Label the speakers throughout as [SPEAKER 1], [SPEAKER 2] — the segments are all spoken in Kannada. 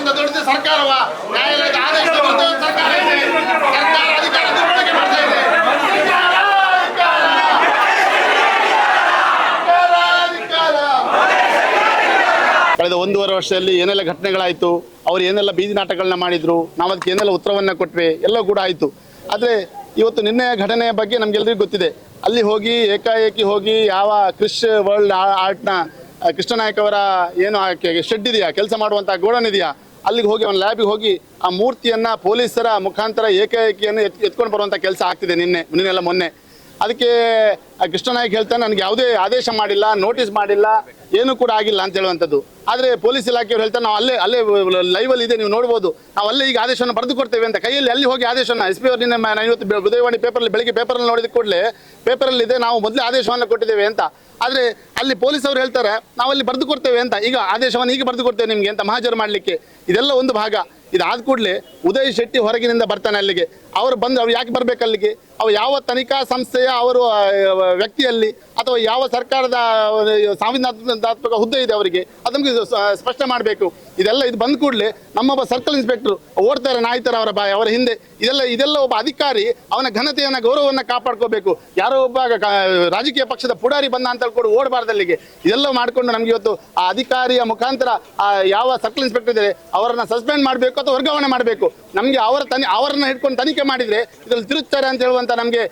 [SPEAKER 1] ಸರ್ಕಾರದಿಂದ ದೊಡ್ಡ ಸರ್ಕಾರವ. ನ್ಯಾಯಾಲಯದ ಆದೇಶ ಸರ್ಕಾರ. ಇದೆ. ಸರ್ಕಾರ ಅಧಿಕಾರ ದುರ್ಬಳಕೆ ಮಾಡ್ತಾ ಇದೆ. ಕಳೆದ ಒಂದೂವರೆ ವರ್ಷದಲ್ಲಿ ಏನೆಲ್ಲ ಘಟನೆಗಳಾಯಿತು ಅವರು ಏನೆಲ್ಲ ಬೀದಿ ನಾಟಕಗಳನ್ನ ಮಾಡಿದ್ರು ನಾವು ಅದಕ್ಕೆ ಏನೆಲ್ಲ ಉತ್ತರವನ್ನ ಕೊಟ್ವಿ ಎಲ್ಲ ಕೂಡ ಆಯಿತು. ಆದರೆ ಇವತ್ತು ನಿನ್ನೆಯ ಘಟನೆಯ ಬಗ್ಗೆ ನಮ್ಗೆಲ್ರಿಗೂ ಗೊತ್ತಿದೆ. ಅಲ್ಲಿ ಹೋಗಿ ಏಕಾಏಕಿ ಹೋಗಿ ಯಾವ ಕ್ರಿಶ್ ವರ್ಲ್ಡ್ ಆರ್ಟ್ನ ಕೃಷ್ಣನಾಯಕ್ ಅವರ ಏನು ಶೆಡ್ ಇದೆಯಾ? ಕೆಲಸ ಮಾಡುವಂಥ ಗೋಡನ್ ಇದೆಯಾ? ಅಲ್ಲಿಗೆ ಹೋಗಿ ಅವನ ಲ್ಯಾಬಿಗೆ ಹೋಗಿ ಆ ಮೂರ್ತಿಯನ್ನ ಪೊಲೀಸರ ಮುಖಾಂತರ ಏಕಾಏಕಿಯನ್ನು ಎತ್ ಎತ್ಕೊಂಡು ಬರುವಂಥ ಕೆಲಸ ಆಗ್ತಿದೆ ನಿನ್ನೆ, ನಿನ್ನೆಲ್ಲ ಮೊನ್ನೆ. ಅದಕ್ಕೆ ಕೃಷ್ಣನಾಯಕ್ ಹೇಳ್ತಾನೆ, ನನಗೆ ಯಾವುದೇ ಆದೇಶ ಮಾಡಿಲ್ಲ ನೋಟಿಸ್ ಮಾಡಿಲ್ಲ ಏನೂ ಕೂಡ ಆಗಿಲ್ಲ ಅಂತ ಹೇಳುವಂಥದ್ದು. ಆದರೆ ಪೊಲೀಸ್ ಇಲಾಖೆಯವರು ಹೇಳ್ತಾರೆ, ನಾವು ಅಲ್ಲೇ ಅಲ್ಲೇ ಲೈವಲ್ಲಿ ಇದೆ, ನೀವು ನೋಡ್ಬೋದು. ನಾವು ಅಲ್ಲೇ ಈಗ ಆದೇಶವನ್ನು ಬರೆದು ಕೊಡ್ತೇವೆ ಅಂತ. ಕೈಯಲ್ಲಿ ಅಲ್ಲಿ ಹೋಗಿ ಆದೇಶವನ್ನು ಎಸ್ ಪಿ ಅವರು ನಿನ್ನೆ ನಾನು ಇವತ್ತು ಬುಧವಾಣಿ ಉದಯವಾಣಿ ಪೇಪರಲ್ಲಿ ಬೆಳಿಗ್ಗೆ ಪೇಪರಲ್ಲಿ ನೋಡಿದ ಕೂಡಲೇ ಪೇಪರಲ್ಲಿ ಇದೆ, ನಾವು ಮೊದಲೇ ಆದೇಶವನ್ನು ಕೊಟ್ಟಿದ್ದೇವೆ ಅಂತ. ಆದರೆ ಅಲ್ಲಿ ಪೊಲೀಸ್ ಅವರು ಹೇಳ್ತಾರೆ, ನಾವು ಅಲ್ಲಿ ಬರೆದು ಕೊಡ್ತೇವೆ ಅಂತ. ಈಗ ಆದೇಶವನ್ನು ಈಗ ಬರೆದು ಕೊಡ್ತೇವೆ ನಿಮಗೆ ಅಂತ ಮಹಾಜರು ಮಾಡಲಿಕ್ಕೆ. ಇದೆಲ್ಲ ಒಂದು ಭಾಗ. ಇದಾದ ಕೂಡಲೇ ಉದಯ್ ಶೆಟ್ಟಿ ಹೊರಗಿನಿಂದ ಬರ್ತಾನೆ ಅಲ್ಲಿಗೆ. ಅವರು ಬಂದು, ಅವ್ರು ಯಾಕೆ ಬರ್ಬೇಕು ಅಲ್ಲಿಗೆ ಅವು ಯಾವ ತನಿಖಾ ಸಂಸ್ಥೆಯ ಅವರು ವ್ಯಕ್ತಿಯಲ್ಲಿ ಅಥವಾ ಯಾವ ಸರ್ಕಾರದ ಸಾಂವಿಧಾನಾತ್ಮಕ ಹುದ್ದೆ ಇದೆ ಅವರಿಗೆ ಅದು ನಮಗೆ ಸ್ಪಷ್ಟ ಮಾಡಬೇಕು. ಇದೆಲ್ಲ ಇದು ಬಂದ ಕೂಡಲೇ ನಮ್ಮೊಬ್ಬ ಸರ್ಕಲ್ ಇನ್ಸ್ಪೆಕ್ಟರ್ ಓಡ್ತಾರೆ ನಾಯ್ತರ ಅವರ ಬಾಯ, ಅವರ ಹಿಂದೆ. ಇದೆಲ್ಲ ಇದೆಲ್ಲ ಒಬ್ಬ ಅಧಿಕಾರಿ ಅವನ ಘನತೆಯನ್ನ, ಗೌರವವನ್ನು ಕಾಪಾಡ್ಕೋಬೇಕು. ಯಾರೋ ಒಬ್ಬ ರಾಜಕೀಯ ಪಕ್ಷದ ಪುಡಾರಿ ಬಂದ ಅಂತ ಹೇಳ್ಕೊಂಡು ಓಡಬಾರ್ದು ಅಲ್ಲಿಗೆ ಇದೆಲ್ಲ ಮಾಡಿಕೊಂಡು ನಮ್ಗೆ ಇವತ್ತು ಆ ಅಧಿಕಾರಿಯ ಮುಖಾಂತರ ಆ ಯಾವ ಸರ್ಕಲ್ ಇನ್ಸ್ಪೆಕ್ಟರ್ ಇದ್ದಾರೆ, ಅವರನ್ನ ಸಸ್ಪೆಂಡ್ ಮಾಡಬೇಕು ಅಥವಾ ವರ್ಗಾವಣೆ ಮಾಡಬೇಕು. ನಮಗೆ ಅವರ ತನಿ ಅವರನ್ನ ಹಿಡ್ಕೊಂಡು ತನಿಖೆ ಮಾಡಿದ್ರೆ ಇದರಲ್ಲಿ ತಿರುಗ್ತಾರೆ ಅಂತ ಹೇಳುವಂತ ನಮಗೆ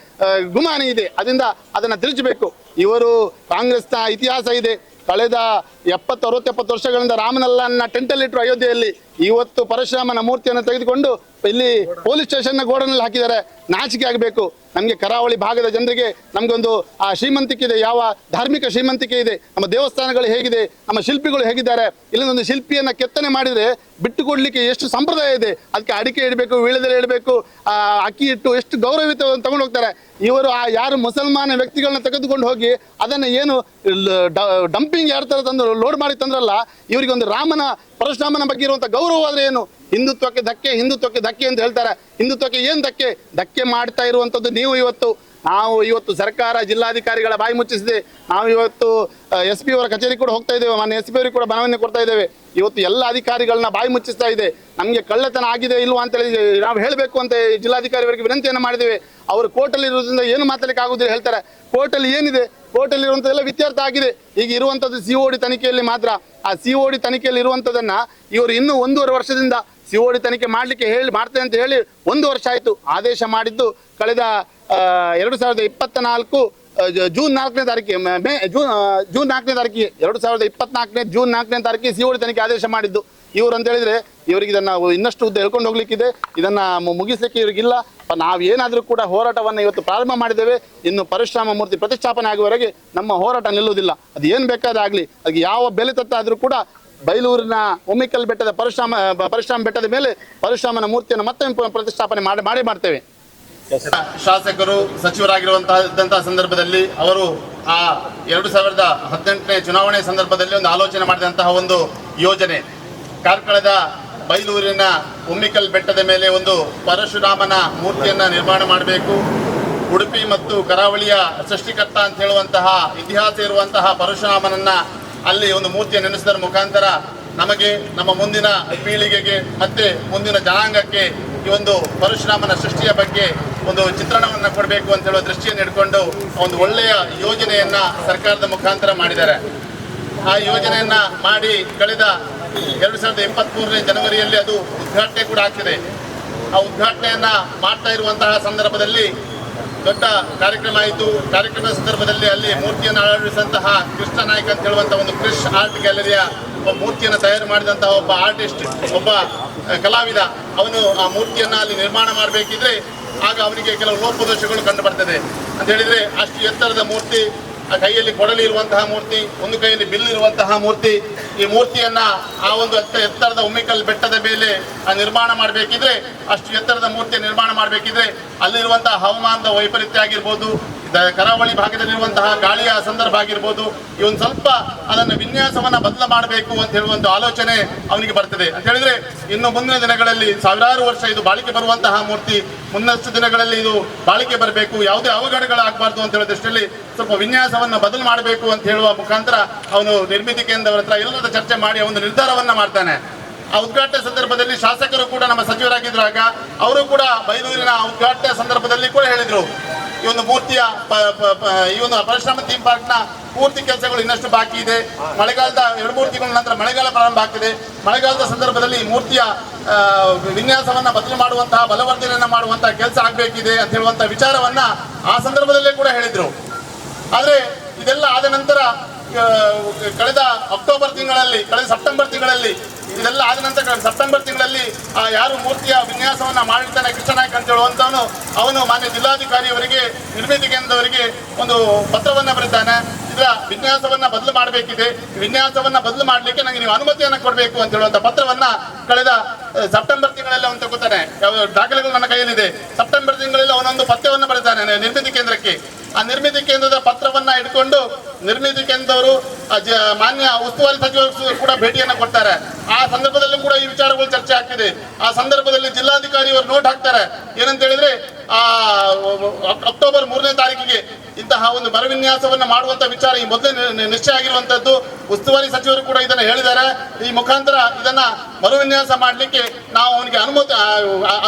[SPEAKER 1] ಗುಮಾನಿ ಇದೆ. ಅದರಿಂದ ಅದನ್ನ ತಿರುಚಬೇಕು. ಇವರು ಕಾಂಗ್ರೆಸ್ನ ಇತಿಹಾಸ ಇದೆ. ಕಳೆದ ಎಪ್ಪತ್ತು ಅರವತ್ತೆಪ್ಪತ್ತು ವರ್ಷಗಳಿಂದ ರಾಮನಲ್ಲನ್ನ ಟೆಂಟಲ್ಲಿಟ್ಟರು ಅಯೋಧ್ಯೆಯಲ್ಲಿ ಇವತ್ತು ಪರಶುರಾಮನ ಮೂರ್ತಿಯನ್ನು ತೆಗೆದುಕೊಂಡು ಇಲ್ಲಿ ಪೊಲೀಸ್ ಸ್ಟೇಷನ್ನ ಗೋಡನಲ್ಲಿ ಹಾಕಿದ್ದಾರೆ. ನಾಚಿಕೆ ಆಗಬೇಕು. ನಮಗೆ ಕರಾವಳಿ ಭಾಗದ ಜನರಿಗೆ ನಮಗೊಂದು ಆ ಶ್ರೀಮಂತಿಕೆ ಇದೆ ಯಾವ ಧಾರ್ಮಿಕ ಶ್ರೀಮಂತಿಕೆ ಇದೆ ನಮ್ಮ ದೇವಸ್ಥಾನಗಳು ಹೇಗಿದೆ. ನಮ್ಮ ಶಿಲ್ಪಿಗಳು ಹೇಗಿದ್ದಾರೆ. ಇಲ್ಲೊಂದು ಶಿಲ್ಪಿಯನ್ನು ಕೆತ್ತನೆ ಮಾಡಿದರೆ ಬಿಟ್ಟು ಕೊಡ್ಲಿಕ್ಕೆ ಎಷ್ಟು ಸಂಪ್ರದಾಯ ಇದೆ. ಅದಕ್ಕೆ ಅಡಿಕೆ ಇಡಬೇಕು, ವೀಳ್ಯದೆಲೆ ಇಡಬೇಕು ಅಕ್ಕಿ ಇಟ್ಟು ಎಷ್ಟು ಗೌರವಿತ ತಗೊಂಡು ಹೋಗ್ತಾರೆ. ಇವರು ಆ ಯಾರು ಮುಸಲ್ಮಾನ ವ್ಯಕ್ತಿಗಳನ್ನ ತೆಗೆದುಕೊಂಡು ಹೋಗಿ ಅದನ್ನು ಏನು ಡಂಪಿಂಗ್ ಯಾರ ಥರ ತಂದು ಲೋಡ್ ಮಾಡಿ ತಂದ್ರಲ್ಲ ಇವರಿಗೆ ಒಂದು ರಾಮನ ಪರಶುರಾಮನ ಬಗ್ಗೆ ಇರುವಂತ ಗೌರವ ಆದ್ರೆ ಏನು? ಹಿಂದುತ್ವಕ್ಕೆ ಧಕ್ಕೆ ಹಿಂದುತ್ವಕ್ಕೆ ಧಕ್ಕೆ ಅಂತ ಹೇಳ್ತಾರೆ. ಹಿಂದುತ್ವಕ್ಕೆ ಏನ್ ಧಕ್ಕೆ? ಧಕ್ಕೆ ಮಾಡ್ತಾ ಇರುವಂತದ್ದು ನೀವು ಇವತ್ತು. ನಾವು ಇವತ್ತು ಸರ್ಕಾರ, ಜಿಲ್ಲಾಧಿಕಾರಿಗಳ ಬಾಯಿ ಮುಚ್ಚಿಸಿದೆ. ನಾವು ಇವತ್ತು ಎಸ್ ಪಿ ಅವರ ಕಚೇರಿ ಕೂಡ ಹೋಗ್ತಾ ಇದ್ದೇವೆ. ಮಾನ್ಯ ಎಸ್ ಪಿ ಅವರಿಗೆ ಕೂಡ ಮನವಿಯನ್ನು ಕೊಡ್ತಾ ಇದ್ದೇವೆ. ಇವತ್ತು ಎಲ್ಲ ಅಧಿಕಾರಿಗಳನ್ನ ಬಾಯಿ ಮುಚ್ಚಿಸ್ತಾ ಇದೆ. ನಮಗೆ ಕಳ್ಳತನ ಆಗಿದೆ ಇಲ್ವಾ ಅಂತ ಹೇಳಿ ನಾವು ಹೇಳಬೇಕು ಅಂತ ಜಿಲ್ಲಾಧಿಕಾರಿಯವರಿಗೆ ವಿನಂತಿಯನ್ನು ಮಾಡಿದ್ದೇವೆ. ಅವರು ಕೋರ್ಟಲ್ಲಿ ಇರೋದ್ರಿಂದ ಏನು ಮಾತಾಡಲಿಕ್ಕೆ ಆಗುದಿಲ್ಲ ಹೇಳ್ತಾರೆ. ಕೋರ್ಟಲ್ಲಿ ಏನಿದೆ? ಕೋರ್ಟಲ್ಲಿ ಇರುವಂಥದ್ದೆಲ್ಲ ವ್ಯತ್ಯರ್ಥ ಆಗಿದೆ. ಈಗ ಇರುವಂಥದ್ದು ಸಿ ಡಿ ತನಿಖೆಯಲ್ಲಿ ಮಾತ್ರ ಆ ಸಿ ಡಿ ತನಿಖೆಯಲ್ಲಿ ಇರುವಂಥದ್ದನ್ನು ಇವರು ಇನ್ನೂ ಒಂದೂವರೆ ವರ್ಷದಿಂದ ಸಿ ಡಿ ತನಿಖೆ ಮಾಡಲಿಕ್ಕೆ ಹೇಳಿ ಮಾಡ್ತೇನೆ ಅಂತ ಹೇಳಿ ಒಂದು ವರ್ಷ ಆಯಿತು. ಆದೇಶ ಮಾಡಿದ್ದು ಕಳೆದ ಎರಡು ಸಾವಿರದ ಇಪ್ಪತ್ತ ನಾಲ್ಕು ಜೂನ್ ನಾಲ್ಕನೇ ತಾರೀಕಿಗೆ, ಮೇ ಜೂನ್ ಜೂನ್ ನಾಲ್ಕನೇ ತಾರೀಕಿಗೆ, ಎರಡು ಸಾವಿರದ ಇಪ್ಪತ್ನಾಲ್ಕನೇ, ಜೂನ್ ನಾಲ್ಕನೇ ತಾರೀಕಿಗೆ ಸಿ ಡಿ ತನಿಖೆ ಆದೇಶ ಮಾಡಿದ್ದು. ಇವರು ಅಂತ ಹೇಳಿದ್ರೆ ಇವರಿಗೆ ಇದನ್ನು ಇನ್ನಷ್ಟು ಉದ್ದ ಹೇಳ್ಕೊಂಡು ಹೋಗ್ಲಿಕ್ಕಿದೆ. ಇದನ್ನು ಮುಗಿಸ್ಲಿಕ್ಕೆ ಇವರಿಗಿಲ್ಲ. ನಾವು ಏನಾದರೂ ಕೂಡ ಹೋರಾಟವನ್ನು ಇವತ್ತು ಪ್ರಾರಂಭ ಮಾಡಿದ್ದೇವೆ, ಇನ್ನು ಪರಶುರಾಮ, ಮೂರ್ತಿ ಪ್ರತಿಷ್ಠಾಪನೆ ಆಗುವವರೆಗೆ ನಮ್ಮ ಹೋರಾಟ ನಿಲ್ಲುವುದಿಲ್ಲ. ಅದು ಏನು ಬೇಕಾದಾಗಲಿ ಅದು ಯಾವ ಬೆಲೆ ತತ್ತಾದರೂ ಕೂಡ ಬೈಲೂರಿನ ಒಮ್ಮಿಕಲ್ ಬೆಟ್ಟದ ಪರಶುರಾಮ ಪರಶುರಾಮ ಬೆಟ್ಟದ ಮೇಲೆ ಪರಶುರಾಮನ ಮೂರ್ತಿಯನ್ನು ಮತ್ತೆ ಪ್ರತಿಷ್ಠಾಪನೆ ಮಾಡಿ ಮಾಡಿ ಮಾಡ್ತೇವೆ. ಶಾಸಕರು ಸಚಿವರಾಗಿರುವಂತಹ ಸಂದರ್ಭದಲ್ಲಿ ಅವರು ಆ ಎರಡು ಸಾವಿರದ ಹದಿನೆಂಟನೇ ಚುನಾವಣೆ ಸಂದರ್ಭದಲ್ಲಿ ಒಂದು ಆಲೋಚನೆ ಮಾಡಿದಂತಹ ಒಂದು ಯೋಜನೆ. ಕಾರ್ಕಳದ ಬೈಲೂರಿನ ಉಮ್ಮಿಕಲ್ ಬೆಟ್ಟದ ಮೇಲೆ ಒಂದು ಪರಶುರಾಮನ ಮೂರ್ತಿಯನ್ನು ನಿರ್ಮಾಣ ಮಾಡಬೇಕು. ಉಡುಪಿ ಮತ್ತು ಕರಾವಳಿಯ ಸೃಷ್ಟಿಕರ್ತ ಅಂತ ಹೇಳುವಂತಹ, ಇತಿಹಾಸ ಇರುವಂತಹ ಪರಶುರಾಮನನ್ನ ಅಲ್ಲಿ ಒಂದು ಮೂರ್ತಿಯನ್ನು ನೆನೆಸಿದರ ಮುಖಾಂತರ ನಮಗೆ ನಮ್ಮ ಮುಂದಿನ ಪೀಳಿಗೆಗೆ ಮತ್ತೆ ಮುಂದಿನ ಜನಾಂಗಕ್ಕೆ ಈ ಒಂದು ಪರಶುರಾಮನ ಸೃಷ್ಟಿಯ ಬಗ್ಗೆ ಒಂದು ಚಿತ್ರಣವನ್ನು ಕೊಡಬೇಕು ಅಂತ ಹೇಳುವ ದೃಷ್ಟಿಯನ್ನು ಇಟ್ಕೊಂಡು ಒಂದು ಒಳ್ಳೆಯ ಯೋಜನೆಯನ್ನ ಸರ್ಕಾರದ ಮುಖಾಂತರ ಮಾಡಿದ್ದಾರೆ. ಆ ಯೋಜನೆಯನ್ನ ಮಾಡಿ ಕಳೆದ ಎರಡು ಸಾವಿರದ ಇಪ್ಪತ್ತ್ಮೂರನೇ ಜನವರಿಯಲ್ಲಿ ಅದು ಉದ್ಘಾಟನೆ ಕೂಡ ಆಗ್ತಿದೆ. ಆ ಉದ್ಘಾಟನೆಯನ್ನ ಮಾಡ್ತಾ ಇರುವಂತಹ ಸಂದರ್ಭದಲ್ಲಿ ದೊಡ್ಡ ಕಾರ್ಯಕ್ರಮ ಆಯಿತು. ಕಾರ್ಯಕ್ರಮದ ಸಂದರ್ಭದಲ್ಲಿ ಅಲ್ಲಿ ಮೂರ್ತಿಯನ್ನು ಅಳವಡಿಸಿದಂತಹ ಕೃಷ್ಣ ನಾಯಕ್ ಅಂತ ಹೇಳುವಂತಹ ಒಂದು ಕ್ರಿಶ್ ಆರ್ಟ್ ಗ್ಯಾಲರಿಯ ಒಬ್ಬ ಮೂರ್ತಿಯನ್ನು ತಯಾರು ಮಾಡಿದಂತಹ ಒಬ್ಬ ಆರ್ಟಿಸ್ಟ್, ಒಬ್ಬ ಕಲಾವಿದ. ಅವನು ಆ ಮೂರ್ತಿಯನ್ನ ಅಲ್ಲಿ ನಿರ್ಮಾಣ ಮಾಡಬೇಕಿದ್ರೆ ಆಗ ಅವನಿಗೆ ಕೆಲವು ಲೋಪದೋಷಗಳು ಕಂಡು ಬರ್ತದೆ. ಅಂತ ಹೇಳಿದ್ರೆ ಅಷ್ಟು ಎತ್ತರದ ಮೂರ್ತಿ ಆ ಕೈಯಲ್ಲಿ ಕೊಡಲಿ ಇರುವಂತಹ ಮೂರ್ತಿ, ಒಂದು ಕೈಯಲ್ಲಿ ಬಿಲ್ ಇರುವಂತಹ ಮೂರ್ತಿ. ಈ ಮೂರ್ತಿಯನ್ನ ಆ ಒಂದು ಎತ್ತ- ಎತ್ತರದ ಉಮ್ಮಿಕಲ್ ಬೆಟ್ಟದ ಮೇಲೆ ಆ ನಿರ್ಮಾಣ ಮಾಡಬೇಕಿದ್ರೆ, ಅಷ್ಟು ಎತ್ತರದ ಮೂರ್ತಿಯ ನಿರ್ಮಾಣ ಮಾಡಬೇಕಿದ್ರೆ, ಅಲ್ಲಿರುವಂತಹ ಹವಾಮಾನದ ವೈಪರೀತ್ಯ ಆಗಿರ್ಬೋದು ಕರಾವಳಿ ಭಾಗದಲ್ಲಿರುವಂತಹ ಗಾಳಿಯ ಸಂದರ್ಭ ಆಗಿರ್ಬೋದು ಈ ಒಂದು ಸ್ವಲ್ಪ ಅದನ್ನು ವಿನ್ಯಾಸವನ್ನ ಬದಲ ಮಾಡಬೇಕು ಅಂತ ಹೇಳುವಂತ ಆಲೋಚನೆ ಅವನಿಗೆ ಬರ್ತದೆ. ಅಂತ ಹೇಳಿದ್ರೆ, ಇನ್ನು ಮುಂದಿನ ದಿನಗಳಲ್ಲಿ, ಸಾವಿರಾರು ವರ್ಷ ಇದು ಬಾಳಿಕೆ ಬರುವಂತಹ ಮೂರ್ತಿ, ಮುನ್ನಷ್ಟು ದಿನಗಳಲ್ಲಿ ಇದು ಬಾಳಿಕೆ ಬರಬೇಕು, ಯಾವುದೇ ಅವಘಡಗಳಾಗಬಾರ್ದು ಅಂತ ಹೇಳೋ ದೃಷ್ಟಿಯಲ್ಲಿ ಸ್ವಲ್ಪ ವಿನ್ಯಾಸವನ್ನ ಬದಲು ಮಾಡಬೇಕು ಅಂತ ಹೇಳುವ ಮುಖಾಂತರ ಅವನು ನಿರ್ಮಿತಿ ಕೇಂದ್ರವರ ಹತ್ರ ಎಲ್ಲರ ಚರ್ಚೆ ಮಾಡಿ ಒಂದು ನಿರ್ಧಾರವನ್ನ ಮಾಡ್ತಾನೆ. ಆ ಉದ್ಘಾಟನೆ ಸಂದರ್ಭದಲ್ಲಿ ಶಾಸಕರು ಕೂಡ ನಮ್ಮ ಸಚಿವರಾಗಿದ್ದಾಗ ಅವರು ಕೂಡ ಬೈಲೂರಿನ ಉದ್ಘಾಟನೆ ಸಂದರ್ಭದಲ್ಲಿ ಕೂಡ ಹೇಳಿದ್ರು. ಈ ಒಂದು ಮೂರ್ತಿಯ ಈ ಒಂದು ಪರಶುರಾಮ ಥೀಮ್ ಪಾರ್ಕ್ನ ಪೂರ್ತಿ ಕೆಲಸಗಳು ಇನ್ನಷ್ಟು ಬಾಕಿ ಇದೆ. ಮಳೆಗಾಲದ ಎರಡು ಮೂರು ತಿಂಗಳ ನಂತರ ಮಳೆಗಾಲ ಪ್ರಾರಂಭ ಆಗ್ತಿದೆ. ಮಳೆಗಾಲದ ಸಂದರ್ಭದಲ್ಲಿ ಈ ಮೂರ್ತಿಯ ವಿನ್ಯಾಸವನ್ನ ಬದಲು ಮಾಡುವಂತಹ ಬಲವರ್ಧನೆಯನ್ನ ಮಾಡುವಂತಹ ಕೆಲಸ ಆಗಬೇಕಿದೆ ಅಂತ ಹೇಳುವಂತಹ ವಿಚಾರವನ್ನ ಆ ಸಂದರ್ಭದಲ್ಲೇ ಕೂಡ ಹೇಳಿದ್ರು. ಆದ್ರೆ ಇದೆಲ್ಲ ಆದ ನಂತರ ಕಳೆದ ಅಕ್ಟೋಬರ್ ತಿಂಗಳಲ್ಲಿ, ಕಳೆದ ಸೆಪ್ಟೆಂಬರ್ ತಿಂಗಳಲ್ಲಿ, ಇದೆಲ್ಲ ಆದ ನಂತರ ಸೆಪ್ಟೆಂಬರ್ ತಿಂಗಳಲ್ಲಿ, ಆ, ಯಾರು ಮೂರ್ತಿಯ ವಿನ್ಯಾಸವನ್ನ ಮಾಡಿರ್ತಾನೆ ಕೃಷ್ಣನಾಯ್ಕ ಅಂತ ಹೇಳುವಂತವನು ಅವನು ಮಾನ್ಯ ಜಿಲ್ಲಾಧಿಕಾರಿಯವರಿಗೆ, ನಿರ್ಮಿತಿ ಕೇಂದ್ರದವರಿಗೆ ಒಂದು ಪತ್ರವನ್ನ ಬರೀತಾನೆ. ಇದರ ವಿನ್ಯಾಸವನ್ನ ಬದಲು ಮಾಡಬೇಕಿದೆ. ವಿನ್ಯಾಸವನ್ನ ಬದಲು ಮಾಡಲಿಕ್ಕೆ ನನಗೆ ನೀವು ಅನುಮತಿಯನ್ನ ಕೊಡಬೇಕು ಅಂತ ಹೇಳುವಂತ ಪತ್ರವನ್ನ ಕಳೆದ ಸೆಪ್ಟೆಂಬರ್ ತಿಂಗಳಲ್ಲಿ ಅವನು ತಗೋತಾನೆ ದಾಖಲೆಗಳು ನನ್ನ ಕೈಯಲ್ಲಿದೆ. ಸೆಪ್ಟೆಂಬರ್ ತಿಂಗಳಲ್ಲಿ ಅವನೊಂದು ಪತ್ರವನ್ನು ಬರೀತಾನೆ, ನಿರ್ಮಿತಿ ಕೇಂದ್ರಕ್ಕೆ. ಆ ನಿರ್ಮಿತಿ ಕೇಂದ್ರದ ಪತ್ರವನ್ನ ಇಟ್ಕೊಂಡು ನಿರ್ಮಿತಿ ಕೇಂದ್ರದವರು ಮಾನ್ಯ ಉಸ್ತುವಾರಿ ಸಚಿವರು ಕೂಡ ಭೇಟಿಯನ್ನ ಕೊಡ್ತಾರೆ. ಆ ಸಂದರ್ಭದಲ್ಲೂ ಕೂಡ ಈ ವಿಚಾರಗಳು ಚರ್ಚೆ ಆಗ್ತಿದೆ. ಆ ಸಂದರ್ಭದಲ್ಲಿ ಜಿಲ್ಲಾಧಿಕಾರಿ ಅವರು ನೋಟ್ ಹಾಕ್ತಾರೆ. ಏನಂತ ಹೇಳಿದ್ರೆ, ಆ ಅಕ್ಟೋಬರ್ ಮೂರನೇ ತಾರೀಕಿಗೆ ಇಂತಹ ಒಂದು ಬರವಿನ್ಯಾಸವನ್ನ ಮಾಡುವಂತ ವಿಚಾರ ಈ ಮೊದಲೇ ನಿಶ್ಚಯ ಆಗಿರುವಂತದ್ದು. ಉಸ್ತುವಾರಿ ಸಚಿವರು ಕೂಡ ಇದನ್ನ ಹೇಳಿದ್ದಾರೆ. ಈ ಮುಖಾಂತರ ಇದನ್ನ ಮರುವಿನ್ಯಾಸ ಮಾಡಲಿಕ್ಕೆ ನಾವು ಅವನಿಗೆ ಅನುಮೋದ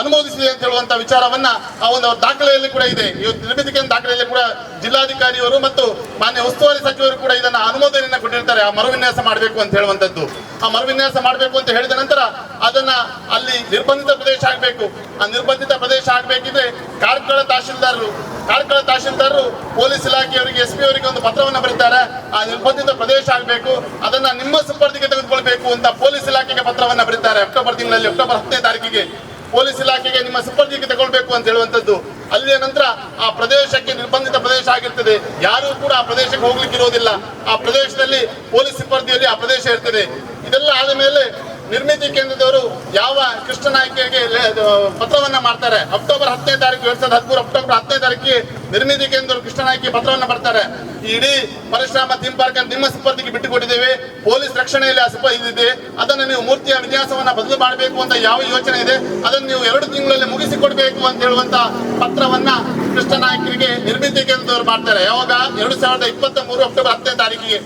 [SPEAKER 1] ಅನುಮೋದಿಸಿದೆ ಅಂತ ಹೇಳುವಂತ ವಿಚಾರವನ್ನ ಆ ಒಂದು ದಾಖಲೆಯಲ್ಲಿ ಕೂಡ ಇದೆ. ಇವತ್ತು ನಿರ್ಮಿತಿ ದಾಖಲೆಯಲ್ಲಿ ಕೂಡ ಜಿಲ್ಲಾಧಿಕಾರಿಯವರು ಮತ್ತು ಮಾನ್ಯ ಉಸ್ತುವಾರಿ ಸಚಿವರು ಕೂಡ ಇದನ್ನ ಅನುಮೋದನೆಯನ್ನು ಕೊಟ್ಟಿರ್ತಾರೆ. ಆ ಮರುವಿನ್ಯಾಸ ಮಾಡಬೇಕು ಅಂತ ಹೇಳುವಂತದ್ದು. ಆ ಮರುವಿನ್ಯಾಸ ಮಾಡಬೇಕು ಅಂತ ಹೇಳಿದ ನಂತರ ಅದನ್ನ ಅಲ್ಲಿ ನಿರ್ಬಂಧಿತ ಪ್ರದೇಶ ಆಗಬೇಕು. ಆ ನಿರ್ಬಂಧಿತ ಪ್ರದೇಶ ಆಗಬೇಕಿದ್ರೆ ಕಾರ್ಕಳ ತಹಶೀಲ್ದಾರರು ಕಾರ್ಕಳ ತಹಶೀಲ್ದಾರರು, ಪೊಲೀಸ್ ಇಲಾಖೆಯವರಿಗೆ ಎಸ್ ಪಿ ಅವರಿಗೆ ಒಂದು ಪತ್ರವನ್ನು ಬರೀತಾರೆ. ಆ ನಿರ್ಬಂಧಿತ ಪ್ರದೇಶ ಆಗಬೇಕು. ಅದನ್ನ ನಿಮ್ಮ ಸುಪರ್ದಿಗೆ ತೆಗೆದುಕೊಳ್ಬೇಕು ಅಂತ ಪೊಲೀಸ್ ಇಲಾಖೆಗೆ ಪತ್ರವನ್ನ ಬರೀತಾರೆ ಅಕ್ಟೋಬರ್ ತಿಂಗಳಲ್ಲಿ, ಅಕ್ಟೋಬರ್ ಹತ್ತನೇ ತಾರೀಕಿಗೆ. ಪೊಲೀಸ್ ಇಲಾಖೆಗೆ ನಿಮ್ಮ ಸುಪರ್ದಿಗೆ ತಗೊಳ್ಬೇಕು ಅಂತ ಹೇಳುವಂತದ್ದು ಅಲ್ಲಿಯ ನಂತರ ಆ ಪ್ರದೇಶಕ್ಕೆ ನಿರ್ಬಂಧಿತ ಪ್ರದೇಶ ಆಗಿರ್ತದೆ. ಯಾರು ಕೂಡ ಆ ಪ್ರದೇಶಕ್ಕೆ ಹೋಗ್ಲಿಕ್ಕೆ ಇರೋದಿಲ್ಲ. ಆ ಪ್ರದೇಶದಲ್ಲಿ ಪೊಲೀಸ್ ಸಿಬ್ಬಂದಿಯಲ್ಲಿ ಆ ಪ್ರದೇಶ ಇರ್ತದೆ. ಇದೆಲ್ಲ ಆದ ಮೇಲೆ ನಿರ್ಮಿತಿ ಕೇಂದ್ರದವರು ಯಾವ ಕೃಷ್ಣ ನಾಯ್ಕಿಗೆ ಪತ್ರವನ್ನ ಮಾಡ್ತಾರೆ? ಅಕ್ಟೋಬರ್ ಹತ್ತನೇ ತಾರೀಕು, ಎರಡ್ ಸಾವಿರದ ಹದಿಮೂರು ಅಕ್ಟೋಬರ್ ಹತ್ತನೇ ತಾರೀಕಿಗೆ ನಿರ್ಮಿತಿ ಕೇಂದ್ರ ಕೃಷ್ಣ ನಾಯ್ಕಿ ಪತ್ರವನ್ನ ಬರ್ತಾರೆ ಇಡೀ ಪರಶುರಾಮ ಥೀಮ್ ಪಾರ್ಕ್ ನಿಮ್ಮ ಸುಪರ್ದಿಗೆ ಬಿಟ್ಟುಕೊಟ್ಟಿದ್ದೇವೆ. ಪೊಲೀಸ್ ರಕ್ಷಣೆಯಲ್ಲಿ ಇದಿದೆ. ಅದನ್ನು ನೀವು ಮೂರ್ತಿಯ ವಿನ್ಯಾಸವನ್ನ ಬದಲು ಮಾಡಬೇಕು ಅಂತ ಯಾವ ಯೋಚನೆ ಇದೆ? ಅದನ್ನು ನೀವು ಎರಡು ತಿಂಗಳಲ್ಲಿ ಮುಗಿಸಿಕೊಡ್ಬೇಕು ಅಂತ ಹೇಳುವಂತ ಪತ್ರವನ್ನ ಕೃಷ್ಣ ನಾಯಕರಿಗೆ ನಿರ್ಮಿತಿ ಕೇಂದ್ರದವರು ಮಾಡ್ತಾರೆ. ಯಾವಾಗ? ಎರಡು ಸಾವಿರದ ಇಪ್ಪತ್ತ ಮೂರು ಅಕ್ಟೋಬರ್ ಹತ್ತನೇ ತಾರೀಕಿಗೆ.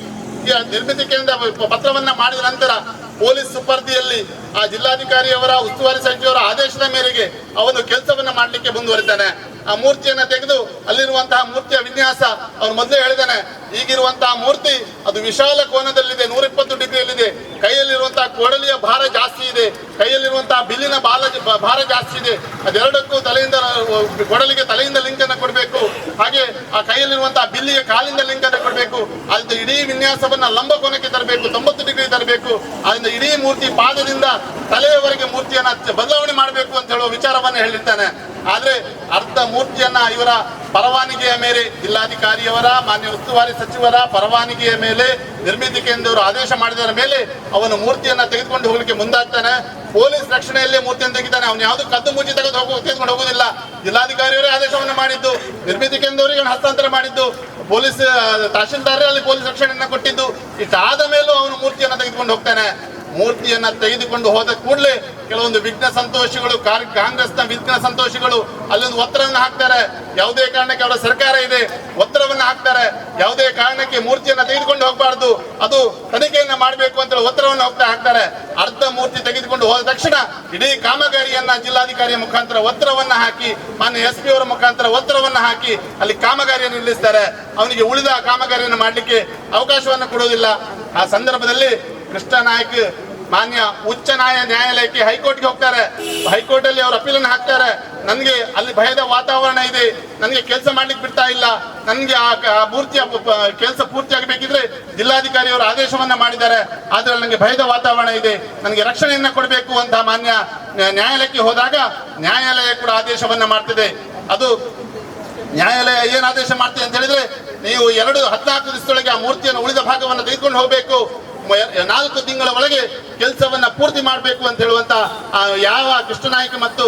[SPEAKER 1] ನಿರ್ಮಿತಿ ಕೇಂದ್ರ ಪತ್ರವನ್ನ ಮಾಡಿದ ನಂತರ ಪೊಲೀಸ್ ಸುಪರ್ದಿಯಲ್ಲಿ ಆ ಜಿಲ್ಲಾಧಿಕಾರಿಯವರ ಉಸ್ತುವಾರಿ ಸಚಿವರ ಆದೇಶದ ಮೇರೆಗೆ ಅವನು ಕೆಲಸವನ್ನ ಮಾಡಲಿಕ್ಕೆ ಮುಂದುವರಿತಾನೆ. ಆ ಮೂರ್ತಿಯನ್ನ ತೆಗೆದು ಅಲ್ಲಿರುವಂತಹ ಮೂರ್ತಿಯ ವಿನ್ಯಾಸ ಅವನು ಮೊದಲೇ ಹೇಳಿದಾನೆ. ಈಗಿರುವಂತಹ ಮೂರ್ತಿ ಅದು ವಿಶಾಲ ಕೋನದಲ್ಲಿದೆ ನೂರ ಇಪ್ಪತ್ತು ಡಿಗ್ರಿಯಲ್ಲಿದೆ. ಕೈಯಲ್ಲಿರುವಂತಹ ಕೊಡಲಿಯ ಭಾರ ಜಾಸ್ತಿ ಇದೆ. ಕೈಯಲ್ಲಿರುವಂತಹ ಬಿಲ್ಲಿನ ಬಾಲ ಭಾರ ಜಾಸ್ತಿ ಇದೆ. ಅದೆರಡಕ್ಕೂ ತಲೆಯಿಂದ, ಕೊಡಲಿಗೆ ತಲೆಯಿಂದ ಲಿಂಕ್ ಅನ್ನ ಕೊಡಬೇಕು. ಹಾಗೆ ಆ ಕೈಯಲ್ಲಿರುವಂತಹ ಬಿಲ್ಲಿಗೆ ಕಾಲಿಂದ ಲಿಂಕ್ ಅನ್ನ ಕೊಡಬೇಕು. ಅದು ಇಡೀ ವಿನ್ಯಾಸವನ್ನ ಲಂಬ ಕೋನಕ್ಕೆ ತರಬೇಕು, ತೊಂಬತ್ತು ಡಿಗ್ರಿ ತರಬೇಕು. ಅದರಿಂದ ಇಡೀ ಮೂರ್ತಿ ಪಾದದಿಂದ ತಲೆಯವರೆಗೆ ಮೂರ್ತಿಯನ್ನ ಬದಲಾವಣೆ ಮಾಡಬೇಕು ಅಂತ ಹೇಳುವ ವಿಚಾರವನ್ನ ಹೇಳಿರ್ತಾನೆ. ಆದ್ರೆ ಅರ್ಧ ಮೂರ್ತಿಯನ್ನ ಇವರ ಪರವಾನಗಿಯ ಮೇಲೆ ಜಿಲ್ಲಾಧಿಕಾರಿಯವರ ಮಾನ್ಯ ಉಸ್ತುವಾರಿ ಸಚಿವರ ಪರವಾನಗಿಯ ಮೇಲೆ ನಿರ್ಮಿತಿ ಕೇಂದ್ರವರು ಆದೇಶ ಮಾಡಿದರ ಮೇಲೆ ಅವನು ಮೂರ್ತಿಯನ್ನ ತೆಗೆದುಕೊಂಡು ಹೋಗಲಿಕ್ಕೆ ಮುಂದಾಗ್ತಾನೆ. ಪೊಲೀಸ್ ರಕ್ಷಣೆಯಲ್ಲೇ ಮೂರ್ತಿಯನ್ನು ತೆಗಿತಾನೆ. ಅವನು ಯಾವುದು ಕದ್ದು ಮುಚ್ಚಿ ತೆಗೆದು ಹೋಗೋ ತೆಗೆದುಕೊಂಡು ಹೋಗುವುದಿಲ್ಲ. ಜಿಲ್ಲಾಧಿಕಾರಿಯವರೇ ಆದೇಶವನ್ನು ಮಾಡಿದ್ದು ನಿರ್ಮಿತಿ ಕೇಂದ್ರವರಿಗೆ ಹಸ್ತಾಂತರ ಮಾಡಿದ್ದು ಪೊಲೀಸ್ ಆ, ತಹಶೀಲ್ದಾರರೇ ಅಲ್ಲಿ ಪೊಲೀಸ್ ರಕ್ಷಣೆಯನ್ನು ಕೊಟ್ಟಿದ್ದು. ಇಷ್ಟಾದ ಮೇಲೂ ಅವನು ಮೂರ್ತಿಯನ್ನು ತೆಗೆದುಕೊಂಡು ಹೋಗ್ತಾನೆ. ಮೂರ್ತಿಯನ್ನ ತೆಗೆದುಕೊಂಡು ಹೋದ ಕೂಡಲೇ ಕೆಲವೊಂದು ವಿಘ್ನ ಸಂತೋಷಗಳು ಕಾಂಗ್ರೆಸ್ನ ವಿಘ್ನ ಸಂತೋಷಗಳು ಅಲ್ಲೊಂದು ಒತ್ತಡವನ್ನು ಹಾಕ್ತಾರೆ. ಯಾವುದೇ ಕಾರಣಕ್ಕೆ ಅವರ ಸರ್ಕಾರ ಇದೆ, ಒತ್ತಡವನ್ನು ಹಾಕ್ತಾರೆ. ಯಾವುದೇ ಕಾರಣಕ್ಕೆ ಮೂರ್ತಿಯನ್ನ ತೆಗೆದುಕೊಂಡು ಹೋಗಬಾರ್ದು. ಅದು ತನಿಖೆಯನ್ನ ಮಾಡಬೇಕು ಅಂತ ಒತ್ತಡವನ್ನು ಹೋಗ್ತಾ ಹಾಕ್ತಾರೆ. ಅರ್ಧ ಮೂರ್ತಿ ತೆಗೆದುಕೊಂಡು ಹೋದ ತಕ್ಷಣ ಇಡೀ ಕಾಮಗಾರಿಯನ್ನ ಜಿಲ್ಲಾಧಿಕಾರಿಯ ಮುಖಾಂತರ ಒತ್ತಡವನ್ನ ಹಾಕಿ, ಮಾನ್ಯ ಎಸ್ ಪಿ ಅವರ ಮುಖಾಂತರ ಒತ್ತಡವನ್ನ ಹಾಕಿ ಅಲ್ಲಿ ಕಾಮಗಾರಿಯನ್ನು ನಿಲ್ಲಿಸ್ತಾರೆ. ಅವನಿಗೆ ಉಳಿದ ಕಾಮಗಾರಿಯನ್ನು ಮಾಡಲಿಕ್ಕೆ ಅವಕಾಶವನ್ನು ಕೊಡುವುದಿಲ್ಲ. ಆ ಸಂದರ್ಭದಲ್ಲಿ ಕೃಷ್ಣ ನಾಯಕ್ ಮಾನ್ಯ ಉಚ್ಚ ನ್ಯಾಯ ನ್ಯಾಯಾಲಯಕ್ಕೆ ಹೈಕೋರ್ಟ್ಗೆ ಹೋಗ್ತಾರೆ. ಹೈಕೋರ್ಟ್ ಅಲ್ಲಿ ಅವರು ಅಪೀಲನ್ನು ಹಾಕ್ತಾರೆ. ನನಗೆ ಅಲ್ಲಿ ಭಯದ ವಾತಾವರಣ ಇದೆ. ನನಗೆ ಕೆಲಸ ಮಾಡ್ಲಿಕ್ಕೆ ಬಿಡ್ತಾ ಇಲ್ಲ. ನನಗೆ ಆ ಮೂರ್ತಿಯ ಕೆಲಸ ಪೂರ್ತಿ ಆಗಬೇಕಿದ್ರೆ ಜಿಲ್ಲಾಧಿಕಾರಿ ಅವರು ಆದೇಶವನ್ನ ಮಾಡಿದ್ದಾರೆ. ಆದ್ರೆ ನನಗೆ ಭಯದ ವಾತಾವರಣ ಇದೆ. ನನಗೆ ರಕ್ಷಣೆಯನ್ನ ಕೊಡಬೇಕು ಅಂತ ಮಾನ್ಯ ನ್ಯಾಯಾಲಯಕ್ಕೆ ಹೋದಾಗ ನ್ಯಾಯಾಲಯ ಕೂಡ ಆದೇಶವನ್ನ ಮಾಡ್ತಿದೆ. ಅದು ನ್ಯಾಯಾಲಯ ಏನ್ ಆದೇಶ ಮಾಡ್ತೀವಿ ಅಂತ ಹೇಳಿದ್ರೆ, ನೀವು ಎರಡು ಹದಿನಾಲ್ಕು ದಿವಸದೊಳಗೆ ಆ ಮೂರ್ತಿಯನ್ನು ಉಳಿದ ಭಾಗವನ್ನು ತೆಗೆದುಕೊಂಡು ಹೋಗಬೇಕು. ನಾಲ್ಕು ತಿಂಗಳ ಒಳಗೆ ಕೆಲಸವನ್ನ ಪೂರ್ತಿ ಮಾಡಬೇಕು ಅಂತ ಹೇಳುವಂತ ಯಾವ ಕೃಷ್ಣನಾಯಕ ಮತ್ತು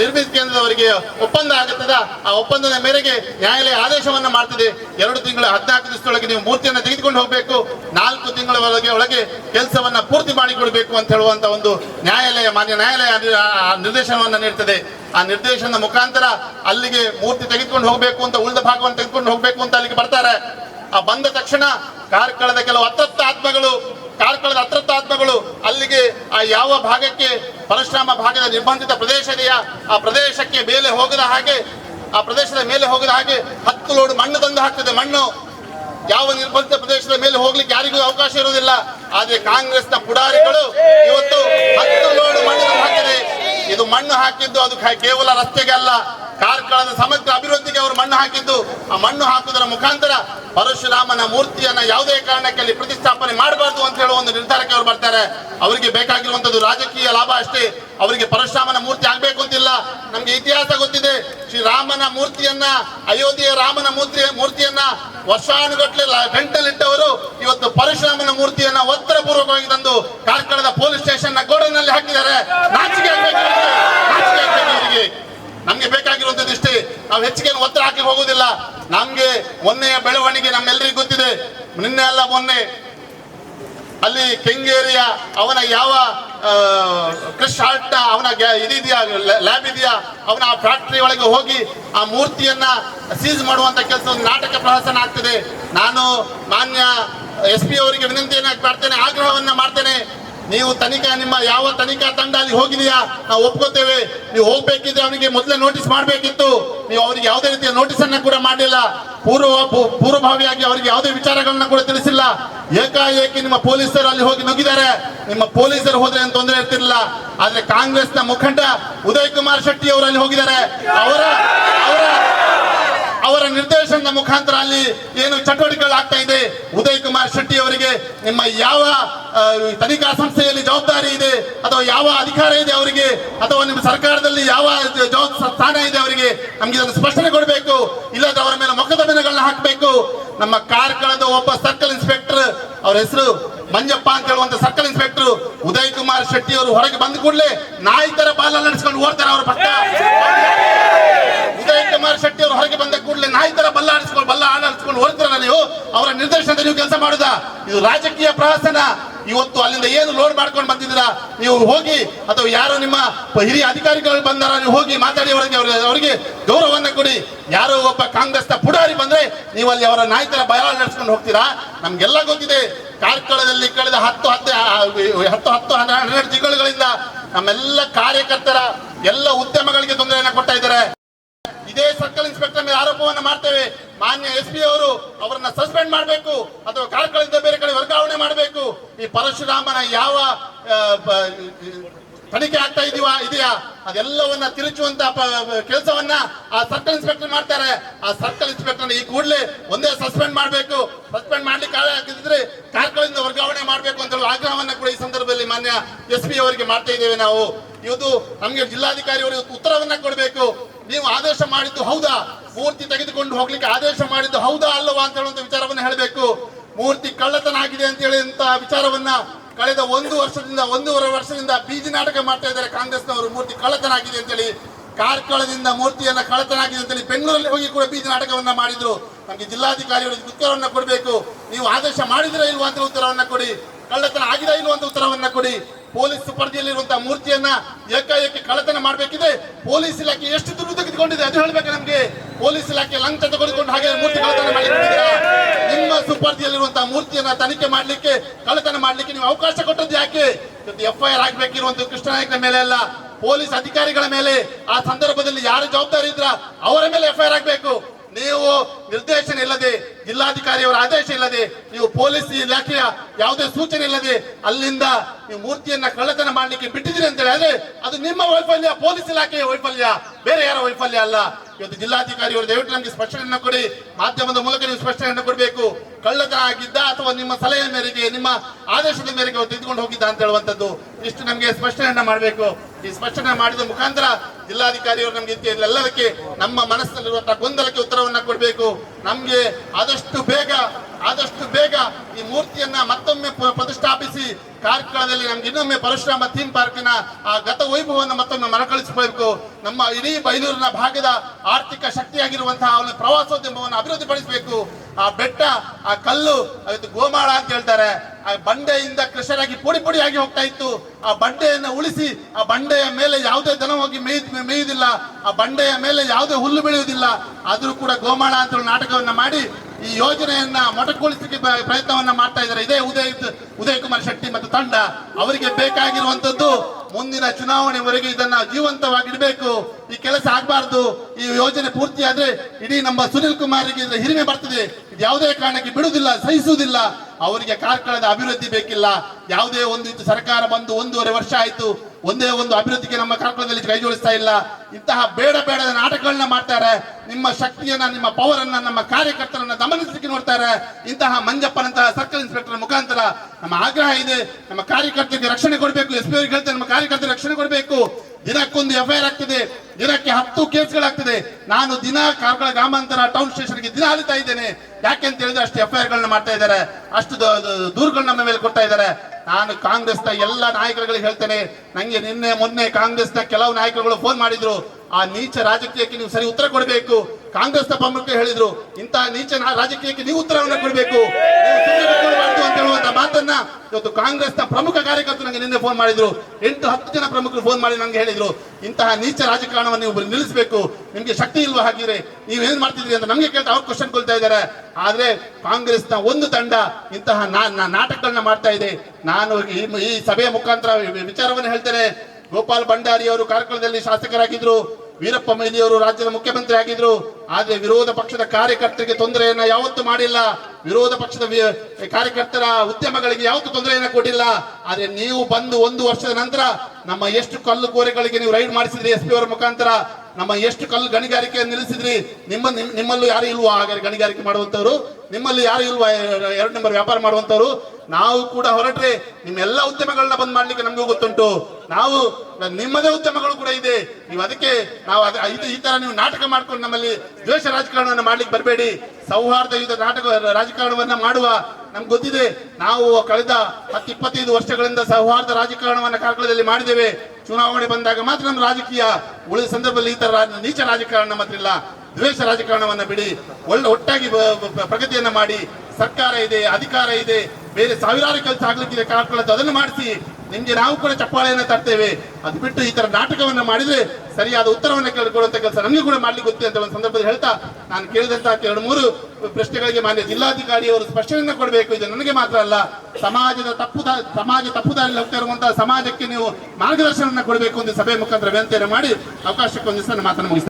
[SPEAKER 1] ನಿರ್ಮಿತ ಕೇಂದ್ರದವರಿಗೆ ಒಪ್ಪಂದ ಆಗುತ್ತದ, ಆ ಒಪ್ಪಂದದ ಮೇರೆಗೆ ನ್ಯಾಯಾಲಯ ಆದೇಶವನ್ನ ಮಾಡ್ತದೆ. ಎರಡು ತಿಂಗಳ, ಹದಿನಾಲ್ಕು ದಿವಸದೊಳಗೆ ನೀವು ಮೂರ್ತಿಯನ್ನು ತೆಗೆದುಕೊಂಡು ಹೋಗಬೇಕು. ನಾಲ್ಕು ತಿಂಗಳ ಒಳಗೆ ಒಳಗೆ ಕೆಲಸವನ್ನ ಪೂರ್ತಿ ಮಾಡಿಕೊಡಬೇಕು ಅಂತ ಹೇಳುವಂತ ಒಂದು ನ್ಯಾಯಾಲಯ, ಮಾನ್ಯ ನ್ಯಾಯಾಲಯ ನಿರ್ದೇಶನವನ್ನ ನೀಡ್ತದೆ. ಆ ನಿರ್ದೇಶನದ ಮುಖಾಂತರ ಅಲ್ಲಿಗೆ ಮೂರ್ತಿ ತೆಗೆದುಕೊಂಡು ಹೋಗಬೇಕು ಅಂತ, ಉಳಿದ ಭಾಗವನ್ನು ತೆಗೆದುಕೊಂಡು ಹೋಗಬೇಕು ಅಂತ ಅಲ್ಲಿಗೆ ಬರ್ತಾರೆ. ಆ ಬಂದ ತಕ್ಷಣ ಕಾರ್ಕಳದ ಕೆಲವು ಅತೃಪ್ತ ಆತ್ಮಗಳು ಕಾರ್ಕಳದ ಅತೃಪ್ತ ಆತ್ಮಗಳು ಅಲ್ಲಿಗೆ ಆ ಯಾವ ಭಾಗಕ್ಕೆ ಪರಶುರಾಮ ಭಾಗದ ನಿರ್ಬಂಧಿತ ಪ್ರದೇಶ ಇದೆಯಾ? ಆ ಪ್ರದೇಶಕ್ಕೆ ಮೇಲೆ ಹೋಗದ ಹಾಗೆ, ಆ ಪ್ರದೇಶದ ಮೇಲೆ ಹೋಗದ ಹಾಗೆ ಹತ್ತು ಲೋಡ್ ಮಣ್ಣು ತಂದು ಹಾಕ್ತದೆ ಮಣ್ಣು. ಯಾವ ನಿರ್ಬಂಧಿತ ಪ್ರದೇಶದ ಮೇಲೆ ಹೋಗ್ಲಿಕ್ಕೆ ಯಾರಿಗೂ ಅವಕಾಶ ಇರುವುದಿಲ್ಲ. ಆದ್ರೆ ಕಾಂಗ್ರೆಸ್ನ ಪುಡಾರಿಗಳು ಇವತ್ತು ಹತ್ತು ಲೋಡ್ ಮಣ್ಣು ಹಾಕಿದೆ. ಇದು ಮಣ್ಣು ಹಾಕಿದ್ದು ಅದು ಕೇವಲ ರಸ್ತೆಗೆ ಅಲ್ಲ. ಕಾರ್ಕಳದ ಸಮಗ್ರ ಅಭಿವೃದ್ಧಿಗೆ ಅವರು ಮಣ್ಣು ಹಾಕಿದ್ದು, ಆ ಮಣ್ಣು ಹಾಕುವುದರ ಮುಖಾಂತರ ಪರಶುರಾಮನ ಮೂರ್ತಿಯನ್ನ ಯಾವುದೇ ಕಾರಣಕ್ಕೆ ಅಲ್ಲಿ ಪ್ರತಿಷ್ಠಾಪನೆ ಮಾಡಬಾರ್ದು ಅಂತ ಹೇಳುವ ಒಂದು ನಿರ್ಧಾರಕ್ಕೆ ಅವರು ಬರ್ತಾರೆ. ಅವರಿಗೆ ಬೇಕಾಗಿರುವಂತದ್ದು ರಾಜಕೀಯ ಲಾಭ ಅಷ್ಟೇ. ಅವರಿಗೆ ಪರಶುರಾಮನ ಮೂರ್ತಿ ಆಗ್ಬೇಕು ಅಂತಿಲ್ಲ. ನಮ್ಗೆ ಇತಿಹಾಸ ಗೊತ್ತಿದೆ. ಶ್ರೀರಾಮನ ಮೂರ್ತಿಯನ್ನ, ಅಯೋಧ್ಯೆಯ ರಾಮನ ಮೂರ್ತಿ, ಮೂರ್ತಿಯನ್ನ ವರ್ಷಾನುಗಟ್ಲೆ ಗಂಟಲಿಟ್ಟವರು ಇವತ್ತು ಪರಶುರಾಮನ ಮೂರ್ತಿಯನ್ನ ಒತ್ತರ ಪೂರ್ವಕವಾಗಿ ತಂದು ಕಾರ್ಕಳದ ಪೊಲೀಸ್ ಸ್ಟೇಷನ್ನ ಗೋಡನಲ್ಲಿ ಹಾಕಿದ್ದಾರೆ ನಾಚಿಕೆ ಆಗ್ಬೇಕು ಇವರಿಗೆ. ನಾಚಿಕೆ ಆಗ್ಬೇಕು ಇವರಿಗೆ ನಮ್ಗೆ ಬೇಕಾಗಿರುವಂತದ್ದು ಇಷ್ಟೇ ನಾವು ಹೆಚ್ಚಿಗೆ ಒತ್ತಡ ಹಾಕಿ ಹೋಗುದಿಲ್ಲ. ನಮ್ಗೆ ಮೊನ್ನೆಯ ಬೆಳವಣಿಗೆ ನಮ್ಮೆಲ್ಲರಿಗೂ ಗೊತ್ತಿದೆ. ನಿನ್ನೆ ಅಲ್ಲ ಮೊನ್ನೆ ಅಲ್ಲಿ ಕೆಂಗೇರಿಯ ಅವನ ಯಾವ ಕ್ರಿಶ್ ಹಾರ್ಟ್ ಅವನ ಇದೆಯಾ ಲ್ಯಾಬ್ ಇದೆಯಾ, ಅವನ ಆ ಫ್ಯಾಕ್ಟರಿ ಒಳಗೆ ಹೋಗಿ ಆ ಮೂರ್ತಿಯನ್ನ ಸೀಸ್ ಮಾಡುವಂತ ಕೆಲಸ ಒಂದು ನಾಟಕ ಪ್ರಹಸನ ಆಗ್ತದೆ. ನಾನು ಮಾನ್ಯ ಎಸ್ ಪಿ ಅವರಿಗೆ ವಿನಂತಿಯನ್ನ ಮಾಡ್ತೇನೆ, ಆಗ್ರಹವನ್ನ ಮಾಡ್ತೇನೆ. ನೀವು ತನಿಖಾ, ನಿಮ್ಮ ಯಾವ ತನಿಖಾ ತಂಡ ಅಲ್ಲಿ ಹೋಗಿದೆಯಾ? ನಾವು ಒಪ್ಕೋತೇವೆ. ನೀವು ಹೋಗ್ಬೇಕಿದ್ರೆ ಅವನಿಗೆ ಮೊದಲೇ ನೋಟಿಸ್ ಮಾಡಬೇಕಿತ್ತು. ನೀವು ಅವರಿಗೆ ಯಾವುದೇ ರೀತಿಯ ನೋಟಿಸ್ ಅನ್ನ ಕೂಡ ಮಾಡಲಿಲ್ಲ ಪೂರ್ವ ಪೂರ್ವಭಾವಿಯಾಗಿ ಅವರಿಗೆ ಯಾವುದೇ ವಿಚಾರಗಳನ್ನ ಕೂಡ ತಿಳಿಸಿಲ್ಲ. ಏಕಾಏಕಿ ನಿಮ್ಮ ಪೊಲೀಸರು ಅಲ್ಲಿ ಹೋಗಿ ನುಗ್ಗಿದ್ದಾರೆ. ನಿಮ್ಮ ಪೊಲೀಸರು ಹೋದ್ರೆ ಏನು ತೊಂದರೆ ಇರ್ತಿರಲಿಲ್ಲ. ಆದ್ರೆ ಕಾಂಗ್ರೆಸ್ನ ಮುಖಂಡ ಉದಯ್ ಕುಮಾರ್ ಶೆಟ್ಟಿ ಅವರು ಅಲ್ಲಿ ಹೋಗಿದ್ದಾರೆ. ಅವರ ಅವರ ಅವರ ನಿರ್ದೇಶನದ ಮುಖಾಂತರ ಅಲ್ಲಿ ಏನು ಚಟುವಟಿಕೆಗಳು ಆಗ್ತಾ ಇದೆ. ಉದಯ್ ಕುಮಾರ್ ಶೆಟ್ಟಿ ಅವರಿಗೆ ನಿಮ್ಮ ಯಾವ ತನಿಖಾ ಸಂಸ್ಥೆಯಲ್ಲಿ ಜವಾಬ್ದಾರಿ ಇದೆ ಅಥವಾ ಯಾವ ಅಧಿಕಾರ ಇದೆ ಅವರಿಗೆ ಅಥವಾ ನಿಮ್ಮ ಸರ್ಕಾರದಲ್ಲಿ ಯಾವ ಸ್ಥಾನ ಇದೆ ಅವರಿಗೆ ನಮ್ಗೆ ಇದನ್ನು ಸ್ಪಷ್ಟನೆ ಕೊಡಬೇಕು. ಇಲ್ಲದ ಅವರ ಮೇಲೆ ಮೊಕದ್ದಮೆಗಳನ್ನ ಹಾಕಬೇಕು. ನಮ್ಮ ಕಾರ್ಕಳದ ಒಬ್ಬ ಸರ್ಕಲ್ ಇನ್ಸ್ಪೆಕ್ಟರ್ ಅವರ ಹೆಸರು ಮಂಜಪ್ಪ ಅಂತ ಹೇಳುವಂತ ಸರ್ಕಲ್ ಇನ್ಸ್ಪೆಕ್ಟರ್ ಉದಯ್ ಕುಮಾರ್ ಶೆಟ್ಟಿ ಅವರು ಹೊರಗೆ ಬಂದ ಕೂಡಲೇ ನಾಯಿತರ ಬಾಲ ನಡೆಸ್ಕೊಂಡು ಓಡ್ತಾರೆ ಅವ್ರ ಪಕ್ಕ. ಉದಯ್ ಕುಮಾರ್ ಶೆಟ್ಟಿ ಅವರು ಹೊರಗೆ ಬಂದ ಕೂಡಲೇ ನಾಯಿತರ ಬಲ್ಲ ಆಡಿಸ್ಕೊಂಡು ಬಲ್ಲ ಆಡಿಸ್ಕೊಂಡು ಓಡ್ತಾರಲ್ಲ ನೀವು ಅವರ ನಿರ್ದೇಶನದ ನೀವು ಕೆಲಸ ಮಾಡುದ? ಇದು ರಾಜಕೀಯ ಪ್ರಹಸನ. ಇವತ್ತು ಅಲ್ಲಿಂದ ಏನು ಲೋಡ್ ಮಾಡ್ಕೊಂಡು ಬಂದಿದ್ದೀರಾ? ನೀವು ಹೋಗಿ, ಅಥವಾ ಯಾರೋ ನಿಮ್ಮ ಹಿರಿಯ ಅಧಿಕಾರಿಗಳು ಬಂದಾರ, ನೀವು ಹೋಗಿ ಮಾತಾಡಿ ಅವರಿಗೆ, ಅವ್ರಿಗೆ- ಗೌರವವನ್ನು ಕೊಡಿ. ಯಾರೋ ಒಬ್ಬ ಕಾಂಗ್ರೆಸ್ನ ಪುಡಾರಿ ಬಂದ್ರೆ ನೀವು ಅಲ್ಲಿ ಅವರ ನಾಯಕರ ಬಯಲ ನಡೆಸ್ಕೊಂಡು ಹೋಗ್ತೀರಾ? ನಮ್ಗೆಲ್ಲ ಗೊತ್ತಿದೆ. ಕಾರ್ಕಳದಲ್ಲಿ ಕಳೆದ ಹತ್ತು ಹತ್ತು ಹತ್ತು ಹತ್ತು ಹನ್ನೆರಡು ತಿಂಗಳುಗಳಿಂದ ನಮ್ಮೆಲ್ಲ ಕಾರ್ಯಕರ್ತರ ಎಲ್ಲ ಉದ್ಯಮಗಳಿಗೆ ತೊಂದರೆಯನ್ನು ಕೊಡ್ತಾ ಇದ್ದಾರೆ. ಇದೇ ಸರ್ಕಲ್ ಇನ್ಸ್ಪೆಕ್ಟರ್ ಮೇಲೆ ಆರೋಪವನ್ನ ಮಾಡ್ತೇವೆ. ಮಾನ್ಯ ಎಸ್ ಪಿ ಅವರು ಅವರನ್ನ ಸಸ್ಪೆಂಡ್ ಮಾಡಬೇಕು ಅಥವಾ ಕಾರ್ಕಳದಿಂದ ಬೇರೆ ಕಡೆ ವರ್ಗಾವಣೆ ಮಾಡಬೇಕು. ಈ ಪರಶುರಾಮನ ಯಾವ ತನಿಖೆ ಆಗ್ತಾ ಇದೀವಾ ಇದೆಯಾ? ಅದೆಲ್ಲವನ್ನ ತಿರುಚುವಂತ ಕೆಲಸವನ್ನ ಆ ಸರ್ಕಲ್ ಇನ್ಸ್ಪೆಕ್ಟರ್ ಮಾಡ್ತಾರೆ. ಆ ಸರ್ಕಲ್ ಇನ್ಸ್ಪೆಕ್ಟರ್ ಈ ಕೂಡಲೇ ಒಂದೇ ಸಸ್ಪೆಂಡ್ ಮಾಡಬೇಕು. ಸಸ್ಪೆಂಡ್ ಮಾಡ್ಲಿಕ್ಕೆ ಆಗಿದ್ರೆ ಕಾರ್ಕಳದಿಂದ ವರ್ಗಾವಣೆ ಮಾಡಬೇಕು ಅಂತ ಹೇಳಿ ಆಗ್ರಹವನ್ನ ಕೂಡ ಈ ಸಂದರ್ಭದಲ್ಲಿ ಮಾನ್ಯ ಎಸ್ ಪಿ ಅವರಿಗೆ ಮಾಡ್ತಾ ಇದ್ದೇವೆ ನಾವು. ಇವತ್ತು ನಮಗೆ ಜಿಲ್ಲಾಧಿಕಾರಿ ಅವರಿಗೆ ಉತ್ತರವನ್ನ ಕೊಡಬೇಕು. ನೀವು ಆದೇಶ ಮಾಡಿದ್ದು ಹೌದಾ? ಮೂರ್ತಿ ತೆಗೆದುಕೊಂಡು ಹೋಗ್ಲಿಕ್ಕೆ ಆದೇಶ ಮಾಡಿದ್ದು ಹೌದಾ, ಅಲ್ಲವಾ ಅಂತ ಹೇಳುವಂತ ವಿಚಾರವನ್ನ ಹೇಳಬೇಕು. ಮೂರ್ತಿ ಕಳ್ಳತನ ಆಗಿದೆ ಅಂತ ಹೇಳಿದಂತ ವಿಚಾರವನ್ನ ಕಳೆದ ಒಂದು ವರ್ಷದಿಂದ, ಒಂದೂವರೆ ವರ್ಷದಿಂದ ಬೀದಿ ನಾಟಕ ಮಾಡ್ತಾ ಇದ್ದಾರೆ ಕಾಂಗ್ರೆಸ್ನವರು. ಮೂರ್ತಿ ಕಳ್ಳತನ ಆಗಿದೆ ಅಂತೇಳಿ, ಕಾರ್ಕಳದಿಂದ ಮೂರ್ತಿಯನ್ನ ಕಳ್ಳತನ ಆಗಿದೆ ಅಂತೇಳಿ ಬೆಂಗಳೂರಲ್ಲಿ ಹೋಗಿ ಕೂಡ ಬೀದಿ ನಾಟಕವನ್ನ ಮಾಡಿದ್ರು. ನಮಗೆ ಜಿಲ್ಲಾಧಿಕಾರಿಗಳಿಗೆ ಉತ್ತರವನ್ನ ಕೊಡಬೇಕು. ನೀವು ಆದೇಶ ಮಾಡಿದ್ರೆ ಇಲ್ವಾ ಅಂತ ಉತ್ತರವನ್ನ ಕೊಡಿ. ಕಳ್ಳತನ ಆಗಿದೆ ಇಲ್ವಾ ಅಂತ ಉತ್ತರವನ್ನ ಕೊಡಿ. ಪೊಲೀಸ್ ಸುಪರ್ದಿಯಲ್ಲಿರುವಂತಹ ಮೂರ್ತಿಯನ್ನ ಏಕಾಏಕಿ ಕಳ್ಳತನ ಮಾಡಬೇಕಿದೆ ಪೊಲೀಸ್ ಇಲಾಖೆ ಎಷ್ಟು ದುಡ್ಡು ತೆಗೆದುಕೊಂಡಿದೆ ಅದು ಹೇಳ್ಬೇಕು ನಮ್ಗೆ? ಪೊಲೀಸ್ ಇಲಾಖೆ ಲಂಚ ತೆಗೆದುಕೊಂಡು ಹಾಗೆ ಮೂರ್ತಿ ಕಳ್ಳತನ ಮಾಡಿದ್ರೆ ನಿಮ್ಮ ಸುಪರ್ದಿಯಲ್ಲಿರುವಂತಹ ಮೂರ್ತಿಯನ್ನ ತನಿಖೆ ಮಾಡ್ಲಿಕ್ಕೆ, ಕಳ್ಳತನ ಮಾಡ್ಲಿಕ್ಕೆ ನೀವು ಅವಕಾಶ ಕೊಟ್ಟದ್ದು ಯಾಕೆ? ಎಫ್ ಐ ಆರ್ ಆಗ್ಬೇಕಿರುವಂತ ಕೃಷ್ಣನಾಯಕನ ಮೇಲೆ ಅಲ್ಲ, ಪೊಲೀಸ್ ಅಧಿಕಾರಿಗಳ ಮೇಲೆ. ಆ ಸಂದರ್ಭದಲ್ಲಿ ಯಾರು ಜವಾಬ್ದಾರಿ ಇದ್ರ ಅವರ ಮೇಲೆ ಎಫ್ ಐ ಆರ್ ಆಗ್ಬೇಕು. ನೀವು ನಿರ್ದೇಶನ ಇಲ್ಲದೆ, ಜಿಲ್ಲಾಧಿಕಾರಿಯವರ ಆದೇಶ ಇಲ್ಲದೆ, ನೀವು ಪೊಲೀಸ್ ಇಲಾಖೆಯ ಯಾವುದೇ ಸೂಚನೆ ಇಲ್ಲದೆ, ಅಲ್ಲಿಂದ ನೀವು ಮೂರ್ತಿಯನ್ನ ಕಳ್ಳತನ ಮಾಡ್ಲಿಕ್ಕೆ ಬಿಟ್ಟಿದ್ದೀರಿ ಅಂತ ಹೇಳಿದ್ರೆ ಅದು ನಿಮ್ಮ ವೈಫಲ್ಯ, ಪೊಲೀಸ್ ಇಲಾಖೆಯ ವೈಫಲ್ಯ, ಬೇರೆ ಯಾರ ವೈಫಲ್ಯ ಅಲ್ಲ. ಇವತ್ತು ಜಿಲ್ಲಾಧಿಕಾರಿಯವರು ದಯವಿಟ್ಟು ನಮಗೆ ಸ್ಪಷ್ಟನೆಯನ್ನು ಕೊಡಿ. ಮಾಧ್ಯಮದ ಮೂಲಕ ನೀವು ಸ್ಪಷ್ಟನೆಯನ್ನು ಕೊಡಬೇಕು. ಕಳ್ಳತನ ಆಗಿದ್ದ ಅಥವಾ ನಿಮ್ಮ ಸಲಹೆ ಮೇರೆಗೆ, ನಿಮ್ಮ ಆದೇಶದ ಮೇರೆಗೆ ಅವರು ತೆಗೆದುಕೊಂಡು ಹೋಗಿದ್ದ ಅಂತ ಹೇಳುವಂಥದ್ದು ಇಷ್ಟು ನಮಗೆ ಸ್ಪಷ್ಟನೆಯನ್ನ ಮಾಡಬೇಕು. ಈ ಸ್ಪಷ್ಟನೆ ಮಾಡಿದ ಮುಖಾಂತರ ಜಿಲ್ಲಾಧಿಕಾರಿಯವರು ನಮಗೆ ಎಲ್ಲದಕ್ಕೆ ನಮ್ಮ ಮನಸ್ಸಲ್ಲಿರುವಂತಹ ಗೊಂದಲಕ್ಕೆ ಉತ್ತರವನ್ನ ಕೊಡಬೇಕು. ನಮಗೆ ಆದಷ್ಟು ಬೇಗ ಆದಷ್ಟು ಬೇಗ ಈ ಮೂರ್ತಿಯನ್ನ ಮತ್ತೊಮ್ಮೆ ಪ್ರತಿಷ್ಠಾಪಿಸಿ ಕಾರ್ಕಳದಲ್ಲಿ ನಮ್ಗೆ ಇನ್ನೊಮ್ಮೆ ಪರಶುರಾಮ ಥೀಮ್ ಪಾರ್ಕಿನ ಆ ಗತ ವೈಭವವನ್ನು ಮತ್ತೊಮ್ಮೆ ಮರಕಳಿಸಬೇಕು. ನಮ್ಮ ಇಡೀ ಬೈಲೂರಿನ ಭಾಗದ ಆರ್ಥಿಕ ಶಕ್ತಿಯಾಗಿರುವಂತಹ ಅವನ ಪ್ರವಾಸೋದ್ಯಮವನ್ನು ಅಭಿವೃದ್ಧಿಪಡಿಸಬೇಕು. ಆ ಬೆಟ್ಟ, ಆ ಕಲ್ಲು ಅದು ಗೋಮಾಳ ಅಂತ ಹೇಳ್ತಾರೆ. ಆ ಬಂಡೆಯಿಂದ ಕೃಷರಾಗಿ ಪುಡಿ ಪುಡಿಯಾಗಿ ಹೋಗ್ತಾ ಇತ್ತು. ಆ ಬಂಡೆಯನ್ನು ಉಳಿಸಿ, ಆ ಬಂಡೆಯ ಮೇಲೆ ಯಾವುದೇ ದನ ಹೋಗಿ ಮೇಯ್, ಮೇಯುವುದಿಲ್ಲ. ಆ ಬಂಡೆಯ ಮೇಲೆ ಯಾವುದೇ ಹುಲ್ಲು ಬೆಳೆಯುವುದಿಲ್ಲ. ಆದರೂ ಕೂಡ ಗೋಮಾಳ ಅಂತ ನಾಟಕವನ್ನು ನಾಟಕವನ್ನ ಮಾಡಿ ಈ ಯೋಜನೆಯನ್ನ ಮೊಟಕುಗೊಳಿಸಲಿಕ್ಕೆ ಪ್ರಯತ್ನವನ್ನ ಮಾಡ್ತಾ ಇದ್ದಾರೆ. ಇದೇ ಉದಯ ಉದಯ ಕುಮಾರ್ ಶೆಟ್ಟಿ ಮತ್ತು ತಂಡ. ಅವರಿಗೆ ಬೇಕಾಗಿರುವಂತದ್ದು ಮುಂದಿನ ಚುನಾವಣೆವರೆಗೆ ಇದನ್ನ ಜೀವಂತವಾಗಿ ಇಡಬೇಕು ಈ ಕೆಲಸ ಆಗಬಾರದು. ಈ ಯೋಜನೆ ಪೂರ್ತಿ ಆದ್ರೆ ಇಡೀ ನಮ್ಮ ಸುನಿಲ್ ಕುಮಾರ್ಗೆ ಹಿರಿಮೆ ಬರ್ತದೆ. ಯಾವುದೇ ಕಾರಣಕ್ಕೆ ಬಿಡುವುದಿಲ್ಲ, ಸಹಿಸುವುದಿಲ್ಲ. ಅವರಿಗೆ ಕಾರ್ಕಳದ ಅಭಿವೃದ್ಧಿ ಬೇಕಿಲ್ಲ. ಯಾವುದೇ ಒಂದು ಇತ್ತು ಸರ್ಕಾರ ಬಂದು ಒಂದೂವರೆ ವರ್ಷ ಆಯ್ತು. ಒಂದೇ ಒಂದು ಅಭಿವೃದ್ಧಿಗೆ ನಮ್ಮ ಕಾರ್ಕಳದಲ್ಲಿ ಕೈ ಜೋಡಿಸ್ತಾ ಇಲ್ಲ. ಇಂತಹ ಬೇಡ ಬೇಡದ ನಾಟಕಗಳನ್ನ ಮಾಡ್ತಾರೆ. ನಿಮ್ಮ ಶಕ್ತಿಯನ್ನ, ನಿಮ್ಮ ಪವರ್ ಅನ್ನ ನಮ್ಮ ಕಾರ್ಯಕರ್ತರನ್ನ ದಮನಿಸಲಿಕ್ಕೆ ನೋಡ್ತಾರೆ. ಇಂತಹ ಮಂಜಪ್ಪನಂತಹ ಸರ್ಕಲ್ ಇನ್ಸ್ಪೆಕ್ಟರ್ ಮುಖಾಂತರ ನಮ್ಮ ಆಗ್ರಹ ಇದೆ. ನಮ್ಮ ಕಾರ್ಯಕರ್ತರಿಗೆ ರಕ್ಷಣೆ ಕೊಡಬೇಕು. ಎಸ್ ಪಿ ಅವರಿಗೆ ಹೇಳ್ತಾರೆ ನಮ್ಮ ಕಾರ್ಯಕರ್ತರಿಗೆ ರಕ್ಷಣೆ ಕೊಡಬೇಕು. ದಿನಕ್ಕೊಂದು ಎಫ್ಐಆರ್ ಆಗ್ತದೆ, ದಿನಕ್ಕೆ ಹತ್ತು ಕೇಸ್ಗಳಾಗ್ತದೆ. ನಾನು ದಿನ ಕಾರ್ಕಳ ಗ್ರಾಮಾಂತರ ಟೌನ್ ಸ್ಟೇಷನ್ಗೆ ದಿನ ಅಲಿತಾ ಇದ್ದೇನೆ. ಯಾಕೆ ಅಂತ ಹೇಳಿದ್ರೆ ಅಷ್ಟು ಎಫ್ಐಆರ್ ಗಳನ್ನ ಮಾಡ್ತಾ ಇದ್ದಾರೆ, ಅಷ್ಟು ದ- ದ- ನಮ್ಮ ಮೇಲೆ ಕೊಡ್ತಾ ಇದ್ದಾರೆ. ನಾನು ಕಾಂಗ್ರೆಸ್ನ ಎಲ್ಲ ನಾಯಕರುಗಳಿಗೆ ಹೇಳ್ತೇನೆ, ನಂಗೆ ನಿನ್ನೆ ಮೊನ್ನೆ ಕಾಂಗ್ರೆಸ್ನ ಕೆಲವು ನಾಯಕರುಗಳು ಫೋನ್ ಮಾಡಿದ್ರು. ಆ ನೀಚ ರಾಜಕೀಯಕ್ಕೆ ನೀವು ಸರಿ ಉತ್ತರ ಕೊಡಬೇಕು. ಕಾಂಗ್ರೆಸ್ನ ಪ್ರಮುಖ ಹೇಳಿದ್ರು ಇಂತಹ ನೀಚ ನಾ- ರಾಜಕೀಯಕ್ಕೆ ನೀವು ಉತ್ತರವನ್ನು ಕೊಡಬೇಕು. ಅಂತ ಹೇಳುವಂತ ಮಾತನ್ನ ಇವತ್ತು ಕಾಂಗ್ರೆಸ್ನ ಪ್ರಮುಖ ಕಾರ್ಯಕರ್ತರು ನನಗೆ ನಿನ್ನೆ ಫೋನ್ ಮಾಡಿದ್ರು. ಎಂಟು, ಹತ್ತು ಜನ ಪ್ರಮುಖರು ಫೋನ್ ಮಾಡಿ ನಂಗೆ ಹೇಳಿದ್ರು, ಇಂತಹ ನೀಚ ರಾಜಕಾರಣವನ್ನು ನೀವು ನಿಲ್ಲಿಸಬೇಕು. ನಿಮ್ಗೆ ಶಕ್ತಿ ಇಲ್ವಾ ಹಾಗಿದ್ರೆ? ನೀವು ಏನ್ ಮಾಡ್ತಿದ್ರಿ ಅಂತ ನಮಗೆ ಕೇಳ್ತಾ ಅವ್ರು ಕ್ವಶನ್ ಕೊಳ್ತಾ ಇದ್ದಾರೆ. ಆದ್ರೆ ಕಾಂಗ್ರೆಸ್ನ ಒಂದು ತಂಡ ಇಂತಹ ನಾ- ನಾ- ನಾಟಕಗಳನ್ನ ಮಾಡ್ತಾ ಇದೆ. ನಾನು ಈ ಸಭೆಯ ಮುಖಾಂತರ ವಿಚಾರವನ್ನು ಹೇಳ್ತೇನೆ. ಗೋಪಾಲ್ ಭಂಡಾರಿ ಅವರು ಕಾರ್ಕಳದಲ್ಲಿ ಶಾಸಕರಾಗಿದ್ರು. ವೀರಪ್ಪ ಮೊಯ್ಲಿ ಅವರು ರಾಜ್ಯದ ಮುಖ್ಯಮಂತ್ರಿ ಆಗಿದ್ರು, ಆದ್ರೆ ವಿರೋಧ ಪಕ್ಷದ ಕಾರ್ಯಕರ್ತರಿಗೆ ತೊಂದರೆಯನ್ನ ಯಾವತ್ತೂ ಮಾಡಿಲ್ಲ. ವಿರೋಧ ಪಕ್ಷದ ಕಾರ್ಯಕರ್ತರ ಉದ್ಯಮಗಳಿಗೆ ಯಾವತ್ತೂ ತೊಂದರೆಯನ್ನ ಕೊಟ್ಟಿಲ್ಲ. ಆದ್ರೆ ನೀವು ಬಂದು ಒಂದು ವರ್ಷದ ನಂತರ ನಮ್ಮ ಎಷ್ಟು ಕಲ್ಲು ಕೋರೆಗಳಿಗೆ ನೀವು ರೈಡ್ ಮಾಡಿಸಿದ್ರಿ ಎಸ್ ಪಿ ಅವರ ಮುಖಾಂತರ, ನಮ್ಮ ಎಷ್ಟು ಕಲ್ಲು ಗಣಿಗಾರಿಕೆಯನ್ನು ನಿಲ್ಲಿಸಿದ್ರಿ, ನಿಮ್ಮ, ನಿಮ್- ನಿಮ್ಮಲ್ಲೂ ಯಾರು ಇಲ್ವಾ? ಗಣಿಗಾರಿಕೆ ಮಾಡುವಂತವ್ರು, ನಿಮ್ಮಲ್ಲಿ ಯಾರು ಇಲ್ವಾ? ಎರಡು ನಂಬರ್ ವ್ಯಾಪಾರ ಮಾಡುವಂತವ್ರು ನಾವು ಕೂಡ ಹೊರಟ್ರೆ ನಿಮ್ಮೆಲ್ಲ ಉದ್ಯಮಗಳನ್ನ ಬಂದ್ ಮಾಡ್ಲಿಕ್ಕೆ ನಮಗೂ ಗೊತ್ತುಂಟು. ನಾವು ನಿಮ್ಮದೇ ಉದ್ಯಮಗಳು ಕೂಡ ಇದೆ. ನೀವು ಅದಕ್ಕೆ ನಾವು ಇದು ಈ ತರ ನೀವು ನಾಟಕ ಮಾಡ್ಕೊಂಡು ನಮ್ಮಲ್ಲಿ ದ್ವೇಷ ರಾಜಕಾರಣವನ್ನು ಮಾಡ್ಲಿಕ್ಕೆ ಬರಬೇಡಿ. ಸೌಹಾರ್ದಯುತ ನಾಟಕ, ರಾಜಕಾರಣವನ್ನ ಮಾಡುವ ನಮ್ಗೆ ಗೊತ್ತಿದೆ. ನಾವು ಕಳೆದ ಹತ್ತು ಇಪ್ಪತ್ತೈದು ವರ್ಷಗಳಿಂದ ಸೌಹಾರ್ದ ರಾಜಕಾರಣವನ್ನ ಕಾರ್ಕಳದಲ್ಲಿ ಮಾಡಿದ್ದೇವೆ. ಚುನಾವಣೆ ಬಂದಾಗ ಮಾತ್ರ ನಮ್ಮ ರಾಜಕೀಯ ಉಳಿದ ಸಂದರ್ಭದಲ್ಲಿ ಈ ತರ ನೀಚ ರಾಜಕಾರಣ ಮಾತ್ರ ಇಲ್ಲ. ದ್ವೇಷ ರಾಜಕಾರಣವನ್ನ ಬಿಡಿ. ಒಳ್ಳೆ ಒಟ್ಟಾಗಿ ಪ್ರಗತಿಯನ್ನ ಮಾಡಿ. ಸರ್ಕಾರ ಇದೆ, ಅಧಿಕಾರ ಇದೆ. ಬೇರೆ ಸಾವಿರಾರು ಕೆಲಸ ಆಗ್ಲಿಕ್ಕಿದೆ ಕಾರ್ಕಳದ್ದು ಅದನ್ನು ಮಾಡಿಸಿ ನಿಮ್ಗೆ ನಾವು ಕೂಡ ಚಪ್ಪಾಳೆಯನ್ನ ತರ್ತೇವೆ. ಅದು ಬಿಟ್ಟು ಈ ತರ ನಾಟಕವನ್ನ ಮಾಡಿದ್ರೆ ಸರಿಯಾದ ಉತ್ತರವನ್ನ ಕೇಳಿಕೊಳ್ಳುವಂತ ಕೆಲಸ ನಮಗೆ ಕೂಡ ಮಾಡ್ಲಿಕ್ಕೆ ಗೊತ್ತಿದೆ ಅಂತ ಒಂದು ಸಂದರ್ಭದಲ್ಲಿ ಹೇಳ್ತಾ ನಾನು ಕೇಳಿದಂತಹ ಎರಡು ಮೂರು ಪ್ರಶ್ನೆಗಳಿಗೆ ಮಾನ್ಯ ಜಿಲ್ಲಾಧಿಕಾರಿ ಅವರು ಸ್ಪಷ್ಟನೆಯನ್ನ ಕೊಡಬೇಕು. ಇದು ನನಗೆ ಮಾತ್ರ ಅಲ್ಲ, ಸಮಾಜದ ತಪ್ಪು ಸಮಾಜ ತಪ್ಪು ದಾರಿಯಲ್ಲಿ ಹೋಗ್ತಾ ಸಮಾಜಕ್ಕೆ ನೀವು ಮಾರ್ಗದರ್ಶನ ಕೊಡಬೇಕು ಅಂತ ಸಭೆ ಮುಖಾಂತರ ವಿನಂತಿಯನ್ನು ಮಾಡಿ ಅವಕಾಶಕ್ಕೆ ಒಂದು ದಿವಸ ಮಾತನ್ನು ಮುಗಿಸ್ತೇನೆ.